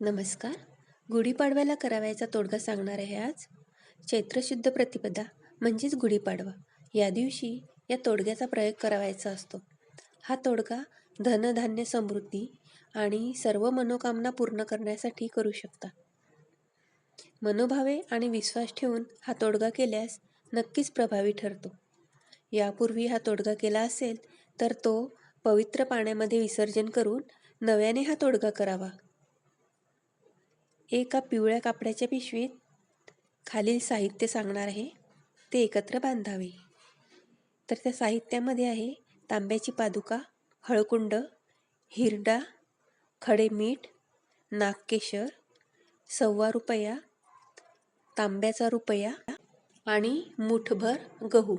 नमस्कार. गुढीपाडव्याला करावयाचा तोडगा सांगणार आहे आज? चैत्रशुद्ध प्रतिपदा म्हणजेच गुढीपाडवा. या दिवशी या तोडग्याचा प्रयोग करावायचा असतो. हा तोडगा धनधान्य समृद्धी आणि सर्व मनोकामना पूर्ण करण्यासाठी करू शकता. मनोभावे आणि विश्वास ठेवून हा तोडगा केल्यास नक्कीच प्रभावी ठरतो. यापूर्वी हा तोडगा केला असेल तर तो पवित्र पाण्यामध्ये विसर्जन करून नव्याने हा तोडगा करावा. एका पिवळ्या कापडाच्या पिशवीत खालील साहित्य सांगणार आहे. ते एकत्र बांधावे. तर त्या साहित्यामध्ये आहे तांब्याची पादुका हळकुंड हिरडा खडे मीठ नागकेशर सव्वा रुपया तांब्याचा रुपया आणि मुठभर गहू.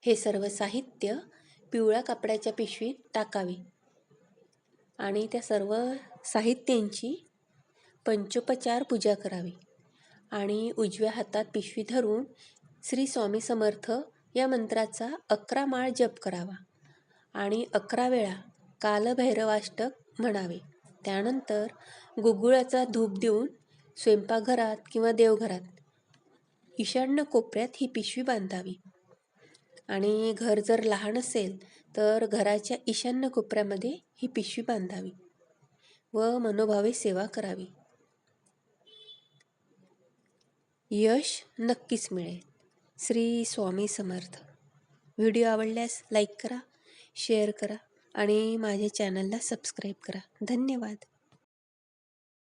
हे सर्व साहित्य पिवळ्या कापडाच्या पिशवीत टाकावे. आणि त्या सर्व साहित्यांची पंचोपचार पूजा करावी. आणि उजव्या हातात पिशवी धरून श्री स्वामी समर्थ या मंत्राचा अकरा माळ जप करावा. आणि अकरा वेळा कालभैरवाष्टक म्हणावे. त्यानंतर गुगुळाचा धूप देऊन स्वयंपाकघरात किंवा देवघरात ईशान्य कोपऱ्यात ही पिशवी बांधावी. आणि घर जर लहान असेल तर घराच्या ईशान्य कोपऱ्यामध्ये ही पिशवी बांधावी व मनोभावे सेवा करावी. यश नक्कीच मिळेल. श्री स्वामी समर्थ. व्हिडिओ आवडल्यास लाईक करा शेअर करा आणि माझ्या चॅनलला सबस्क्राईब करा. धन्यवाद.